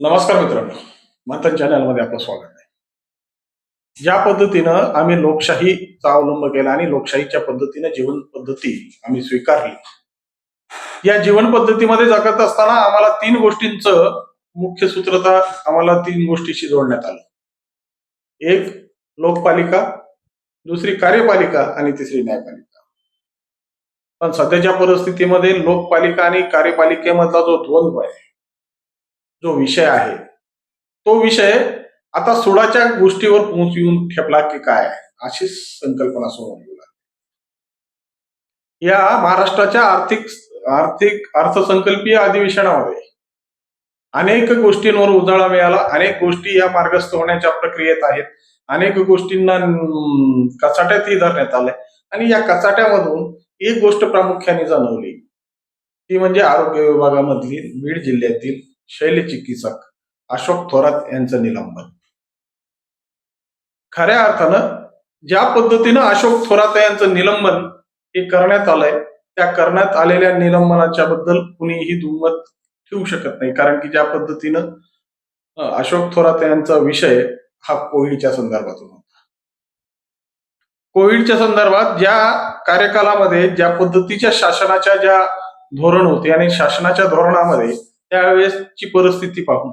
नमस्कार मित्रांनो. मंथन चॅनलमध्ये आपलं स्वागत आहे. ज्या पद्धतीनं आम्ही लोकशाहीचा अवलंब केला आणि लोकशाहीच्या पद्धतीनं जीवन पद्धती आम्ही स्वीकारली या जीवन पद्धतीमध्ये जगत असताना आम्हाला तीन गोष्टींचं मुख्य सूत्रता आम्हाला तीन गोष्टीशी जोडण्यात आलं. एक लोकपालिका दुसरी कार्यपालिका आणि तिसरी न्यायपालिका. पण सध्याच्या परिस्थितीमध्ये लोकपालिका आणि कार्यपालिकेमधला जो द्वंद्व आहे जो विषय आहे तो विषय आता सुडाच्या गोष्टीवर पोहोच येऊन ठेपला की काय अशी संकल्पना समोर येऊ लागली. या महाराष्ट्राच्या आर्थिक आर्थिक अर्थसंकल्पीय अधिवेशनामध्ये अनेक गोष्टींवर उजाळा मिळाला अनेक गोष्टी या मार्गस्थ होण्याच्या प्रक्रियेत आहेत अनेक गोष्टींना कचाट्यातही धरण्यात आलंय आणि या कचाट्यामधून एक गोष्ट प्रामुख्याने जाणवली ती म्हणजे आरोग्य विभागामधली बीड जिल्ह्यातील शैलचिकित्सक अशोक थोरात यांचं निलंबन. खऱ्या अर्थानं ज्या पद्धतीनं अशोक थोरात यांचं निलंबन हे करण्यात आलंय त्या करण्यात आलेल्या निलंबनाच्या बद्दल कुणीही दुमत ठेवू शकत नाही. कारण की ज्या पद्धतीनं अशोक थोरात यांचा विषय हा कोविडच्या संदर्भातून होता. कोविडच्या संदर्भात ज्या कार्यकालामध्ये ज्या पद्धतीच्या शासनाच्या ज्या धोरण होते आणि शासनाच्या धोरणामध्ये त्यावेळेसची परिस्थिती पाहून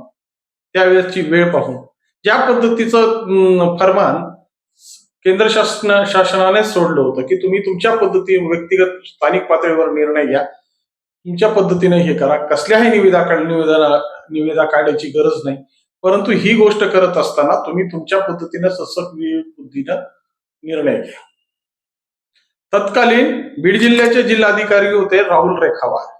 त्यावेळेसची वेळ पाहून. ज्या पद्धतीचं फरमान केंद्र शासन शासनाने सोडलं होतं की तुम्ही तुमच्या पद्धती व्यक्तिगत स्थानिक पातळीवर निर्णय घ्या. तुमच्या पद्धतीने हे करा. कसल्याही निविदा निवेदना निविदा काढायची गरज नाही. परंतु ही गोष्ट करत असताना तुम्ही तुमच्या पद्धतीनं ससक बुद्धीनं निर्णय घ्या. तत्कालीन बीड जिल्ह्याचे जिल्हाधिकारी होते राहुल रेखावार.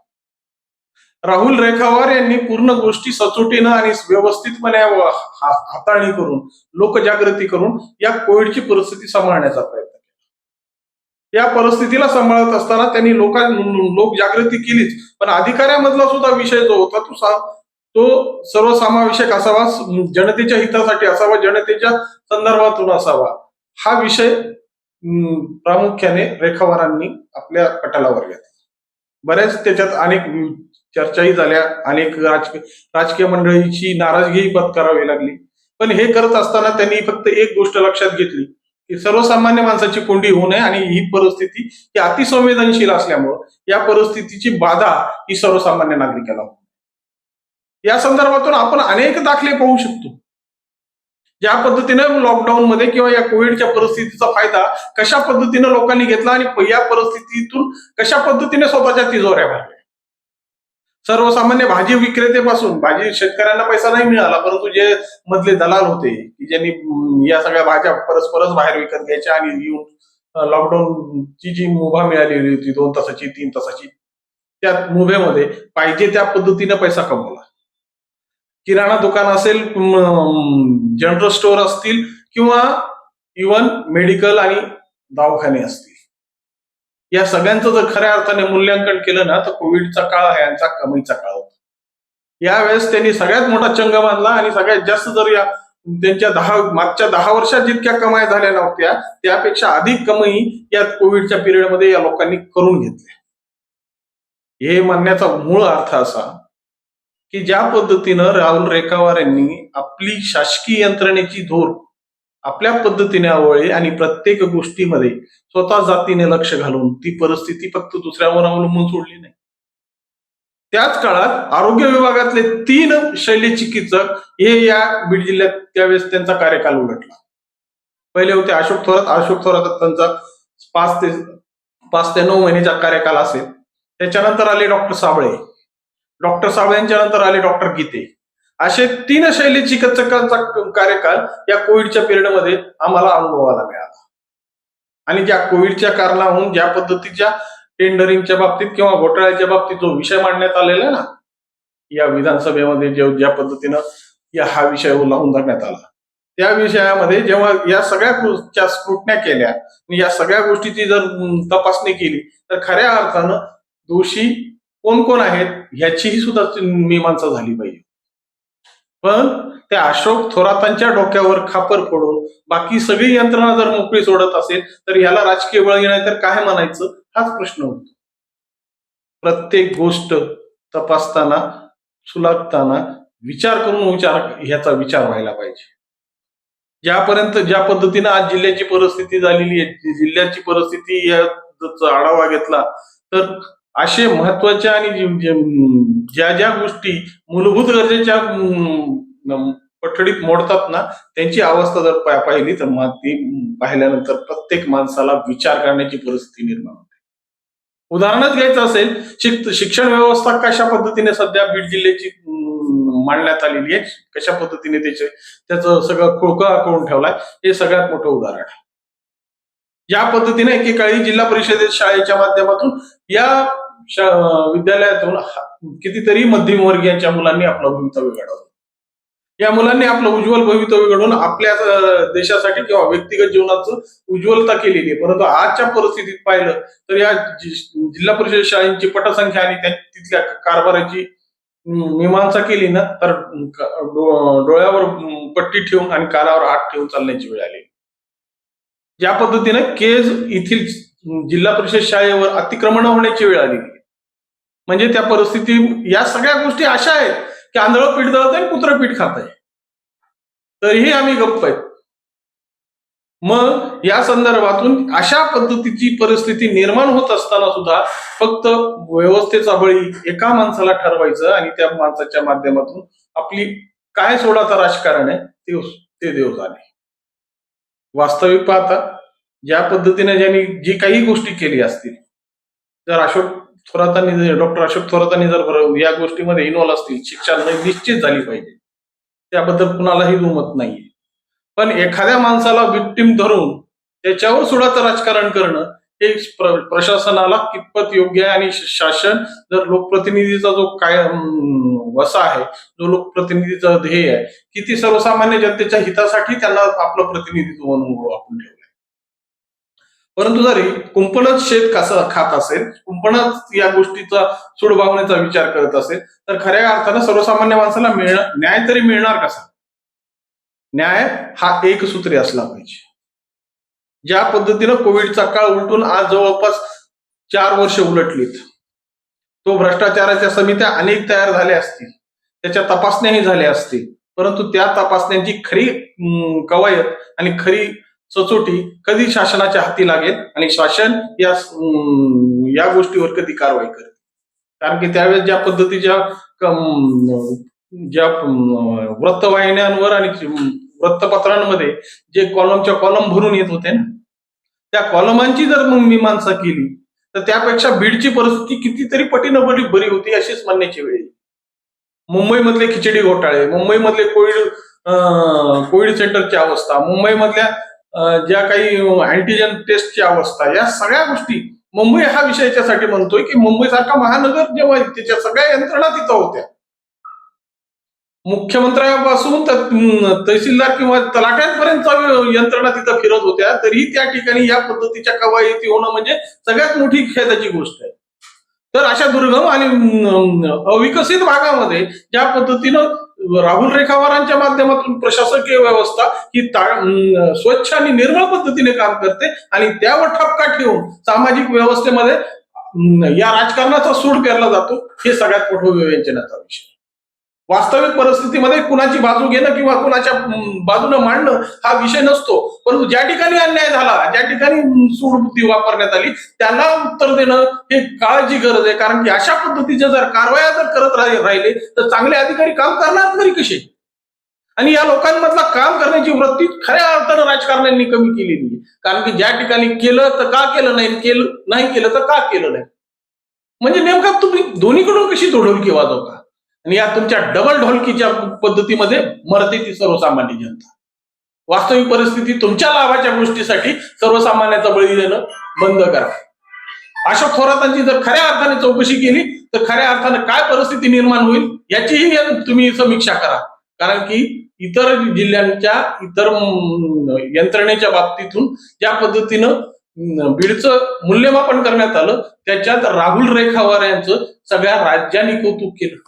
राहुल रेखावार यांनी पूर्ण गोष्टी सचोटीनं आणि व्यवस्थितपणे हाताळणी करून लोकजागृती करून या कोविडची परिस्थिती सांभाळण्याचा प्रयत्न केला. या परिस्थितीला सांभाळत असताना त्यांनी लोकां लोकजागृती केलीच. पण अधिकाऱ्यामधला सुद्धा विषय जो होता तो सा- तो सर्वसमावेशक असावा जनतेच्या हितासाठी असावा जनतेच्या संदर्भातून असावा हा विषय प्रामुख्याने रेखावारांनी आपल्या पटलावर घेतला. बऱ्याच त्याच्यात अनेक चर्चाही झाल्या. अनेक राजकीय राजकीय मंडळीची नाराजगीही पत्करावी लागली. पण हे करत असताना त्यांनी फक्त एक गोष्ट लक्षात घेतली की सर्वसामान्य माणसाची कोंडी होऊ नये आणि ही परिस्थिती ही अतिसंवेदनशील असल्यामुळं या परिस्थितीची बाधा ही सर्वसामान्य नागरिकाला या संदर्भातून आपण अनेक दाखले पाहू शकतो. ज्या पद्धतीनं लॉकडाऊन मध्ये किंवा या कोविडच्या परिस्थितीचा फायदा कशा पद्धतीनं लोकांनी घेतला आणि या परिस्थितीतून कशा पद्धतीने स्वतःच्या तिजोऱ्या भरल्या. सर्वसामान्य भाजी विक्रेतेपासून भाजी शेतकऱ्यांना पैसा नाही मिळाला परंतु जे मधले दलाल होते की ज्यांनी या सगळ्या भाज्या परस्परच बाहेर विकत घ्यायच्या आणि येऊन लॉकडाऊनची जी मुभा मिळालेली होती दोन तासाची तीन तासाची त्या मुभेमध्ये पाहिजे त्या पद्धतीने पैसा कमवला. किराणा दुकान असेल जनरल स्टोअर असतील किंवा इवन मेडिकल आणि दवाखाने असतील. या सगळ्यांचं जर खऱ्या अर्थाने मूल्यांकन केलं ना तर कोविडचा काळ हा यांचा कमाईचा काळ होता. यावेळेस त्यांनी सगळ्यात मोठा चंग बांधला आणि सगळ्यात जास्त जर या त्यांच्या दहा मागच्या दहा वर्षात जितक्या कमाई झाल्या नव्हत्या त्यापेक्षा अधिक कमाई या कोविडच्या पिरियडमध्ये या लोकांनी करून घेतल्या. हे म्हणण्याचा मूळ अर्थ असा की ज्या पद्धतीनं राहुल रेखावार यांनी आपली शासकीय यंत्रणेची धोर आपल्या पद्धतीने आवळली आणि प्रत्येक गोष्टीमध्ये स्वतः जातीने लक्ष घालून ती परिस्थिती फक्त दुसऱ्यावर अवलंबून सोडली नाही. त्याच काळात आरोग्य विभागातले तीन शैली चिकित्सक हे या बीड जिल्ह्यात त्यावेळेस त्यांचा कार्यकाल उलटला. पहिले होते अशोक थोरात अशोक थोरात त्यांचा पाच ते पाच ते नऊ महिन्याचा कार्यकाल असेल. त्याच्यानंतर आले डॉक्टर साबळे. डॉक्टर साबळे यांच्या नंतर आले डॉक्टर गीते. असे तीन शैली चिकित्सकांचा कार्यकाल या कोविडच्या पिरियडमध्ये आम्हाला अनुभवाला मिळाला. आणि ज्या कोविडच्या कारणाहून ज्या पद्धतीच्या टेंडरिंगच्या बाबतीत किंवा घोटाळ्याच्या बाबतीत जो विषय मांडण्यात आलेला आहे ना या विधानसभेमध्ये जे ज्या पद्धतीनं या हा विषय लावून धरण्यात आला. त्या विषयामध्ये जेव्हा या सगळ्या गोष्टीच्या स्क्रुटण्या केल्या आणि या सगळ्या गोष्टीची जर तपासणी केली तर खऱ्या अर्थानं दोषी कोण कोण आहेत ह्याचीही सुद्धा मीमांसा झाली पाहिजे. पण त्या अशोक थोरातांच्या डोक्यावर खापर फोडून बाकी सगळी यंत्रणा जर मोकळी सोडत असेल तर याला राजकीय बळ नाही तर काय म्हणायचं? हाच प्रश्न होतो. प्रत्येक गोष्ट तपासताना सुलागताना विचार करून विचार ह्याचा विचार व्हायला पाहिजे. ज्यापर्यंत ज्या पद्धतीनं आज जिल्ह्याची परिस्थिती झालेली आहे जिल्ह्याची परिस्थिती आढावा घेतला तर असे महत्त्वाच्या आणि ज्या ज्या गोष्टी मूलभूत गरजेच्या पठडीत मोडतात ना त्यांची अवस्था जर पाहिली तर मग ती पाहिल्यानंतर प्रत्येक माणसाला विचार करण्याची परिस्थिती निर्माण होते. उदाहरणच घ्यायचं असेल शिक- शिक्षण व्यवस्था कशा पद्धतीने सध्या बीड जिल्ह्याची मांडण्यात आलेली आहे कशा पद्धतीने त्याचे त्याचं सगळं खुळका करून ठेवलाय हे सगळ्यात मोठं उदाहरण आहे. या पद्धतीने एकेकाळी जिल्हा परिषदेत शाळेच्या माध्यमातून या विद्यालयातून कितीतरी कितीतरी मध्यमवर्गीयांच्या मुलांनी आपलं भवितव्य घडवलं. या मुलांनी आपलं उज्ज्वल भवितव्य घडवून आपल्या देशासाठी किंवा व्यक्तिगत जीवनाचं उज्ज्वलता केलेली आहे. परंतु आजच्या परिस्थितीत पाहिलं तर या जिल्हा परिषद शाळेची पटसंख्या आणि त्या तिथल्या कारभाराची मीमांसा केली ना तर डोळ्यावर पट्टी ठेवून आणि कानावर हात ठेवून चालण्याची वेळ आली. ज्या पद्धतीने केज येथील जिल्हा परिषद शाळेवर अतिक्रमण होण्याची वेळ आली. म्हणजे त्या परिस्थिती या सगळ्या गोष्टी अशा आहेत की आंधळं पीठ दळत आहे कुत्रं पीठ खात आहे तरीही आम्ही गप्प आहेत. मग या संदर्भातून अशा पद्धतीची परिस्थिती निर्माण होत असताना सुद्धा फक्त व्यवस्थेचा बळी एका माणसाला ठरवायचं आणि त्या माणसाच्या माध्यमातून आपली काय सोडाचं राजकारण आहे ते ते देव झाले वास्तविक पाहता ज्या पद्धतीने ज्यांनी जी काही गोष्टी केली असतील जर अशोक थोरातांनी डॉक्टर अशोक थोरातांनी जर या गोष्टीमध्ये इन्व्हॉल्व्ह असतील शिक्षा निश्चित झाली पाहिजे. त्याबद्दल कुणालाही दुमत नाहीये. पण एखाद्या माणसाला विक्टीम धरून त्याच्यावर सुडाचं राजकारण करणं हे प्रशासनाला कितपत योग्य आहे आणि शासन जर लोकप्रतिनिधीचा जो काय वसा आहे जो लोकप्रतिनिधीचा ध्येय आहे की ती सर्वसामान्य जनतेच्या हितासाठी त्यांना आपलं प्रतिनिधित्व म्हणून आपण ठेवतो. परंतु जरी कुंपणच शेत कसं खात असेल कुंपणच या गोष्टीचा सूडभावनेचा विचार करत असेल तर खऱ्या अर्थानं सर्वसामान्य माणसाला मिळणं न्याय तरी मिळणार कसा? न्याय हा एक सूत्री असला पाहिजे. ज्या पद्धतीनं कोविडचा काळ उलटून आज जवळपास चार वर्ष उलटलीत तो भ्रष्टाचाराच्या समित्या अनेक तयार झाल्या असतील त्याच्या तपासण्याही झाल्या असतील परंतु त्या तपासण्यांची खरी कवायत आणि खरी सचोटी कधी शासनाच्या हाती लागेल आणि शासन या या गोष्टीवर कधी कारवाई करेल कारण की त्यावेळेस ज्या पद्धतीच्या ज्या वृत्तवाहिन्यांवर आणि वृत्तपत्रांमध्ये जे कॉलमच्या कॉलम भरून येत होते ना त्या कॉलमांची जर मग मीमांसा केली तर त्यापेक्षा बीडची परिस्थिती कितीतरी पटीनं बरी बरी होती अशीच म्हणण्याची वेळ मुंबईमधले खिचडी घोटाळे मुंबईमधले कोविड कोविड सेंटरची अवस्था मुंबईमधल्या ज्या काही अँटीजन टेस्टची अवस्था या सगळ्या गोष्टी मुंबई हा विषय याच्यासाठी म्हणतोय की मुंबई सारखा महानगर जेव्हा त्याच्या सगळ्या यंत्रणा तिथं होत्या. मुख्यमंत्र्यापासून तर तहसीलदार किंवा तलाट्यांपर्यंत यंत्रणा तिथं फिरत होत्या तरी त्या ठिकाणी या पद्धतीच्या कवायती होणं म्हणजे सगळ्यात मोठी खेदाची गोष्ट आहे. तर अशा दुर्गम आणि अविकसित भागामध्ये ज्या पद्धतीनं राहुल रेखावारांच्या माध्यमातून प्रशासकीय व्यवस्था ही स्वच्छ आणि निर्मळ पद्धतीने काम करते आणि त्यावर ठपका ठेवून सामाजिक व्यवस्थेमध्ये या राजकारणाचा सूड पेरला जातो हे सगळ्यात मोठं विवेचनाचा विषय. वास्तविक परिस्थितीमध्ये कुणाची बाजू घेणं किंवा कुणाच्या बाजूनं मांडणं हा विषय नसतो. परंतु ज्या ठिकाणी अन्याय झाला ज्या ठिकाणी सूडबुद्धी वापरण्यात आली त्यांना उत्तर देणं हे काळाची गरज आहे. कारण की अशा पद्धतीच्या जर कारवाया जर करत राहिले तर चांगले अधिकारी काम करणार तरी कसे? आणि या लोकांमधला काम करण्याची वृत्ती खऱ्या अर्थानं राजकारण्यांनी कमी केलेली आहे. कारण की ज्या ठिकाणी केलं तर का केलं नाही केलं नाही केलं तर का केलं नाही? म्हणजे नेमका तुम्ही दोन्हीकडून कशी ढोलकी वाजवता? आणि या तुमच्या डबल ढोलकीच्या पद्धतीमध्ये मरते ती सर्वसामान्य जनता. वास्तविक परिस्थिती तुमच्या लाभाच्या गोष्टीसाठी सर्वसामान्याचा बळी देणं बंद करा. अशा थोरातांची जर खऱ्या अर्थाने चौकशी केली तर खऱ्या अर्थाने काय परिस्थिती निर्माण होईल याचीही तुम्ही समीक्षा करा. कारण की इतर जिल्ह्यांच्या इतर यंत्रणेच्या बाबतीतून ज्या पद्धतीनं बीडचं मूल्यमापन करण्यात आलं त्याच्यात राहुल रेखावार यांचं सगळ्या राज्यांनी कौतुक केलं.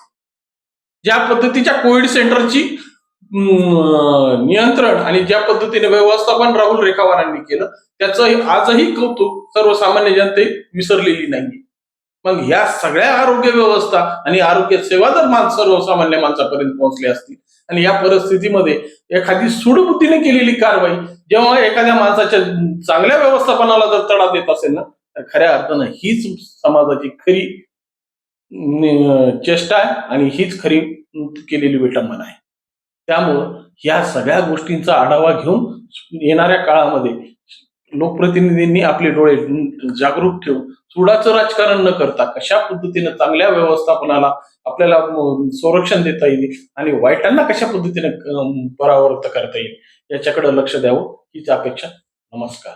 ज्या पद्धतीच्या कोविड सेंटरची नियंत्रण आणि ज्या पद्धतीने व्यवस्थापन राहुल रेखावारांनी केलं त्याचं आजही कौतुक सर्वसामान्य जनते विसरलेली नाही मग या सगळ्या आरोग्य व्यवस्था आणि आरोग्य सेवा जर माणसं सर्वसामान्य माणसापर्यंत पोहोचली असतील आणि या परिस्थितीमध्ये एखादी सुडबुद्धीने केलेली कारवाई जेव्हा एखाद्या माणसाच्या चांगल्या व्यवस्थापनाला जर तडा देत असेल ना तर खऱ्या अर्थानं हीच समाजाची खरी चेष्टा आहे आणि हीच खरी केलेली विटंबना आहे. त्यामुळं ह्या सगळ्या गोष्टींचा आढावा घेऊन येणाऱ्या काळामध्ये लोकप्रतिनिधींनी आपले डोळे जागरूक ठेवून चुडाचं राजकारण न करता कशा पद्धतीनं चांगल्या व्यवस्थापनाला आपल्याला संरक्षण देता येईल आणि वाईटांना कशा पद्धतीने परावर्त परावृत्त करता येईल याच्याकडे लक्ष द्यावं हीच अपेक्षा. नमस्कार.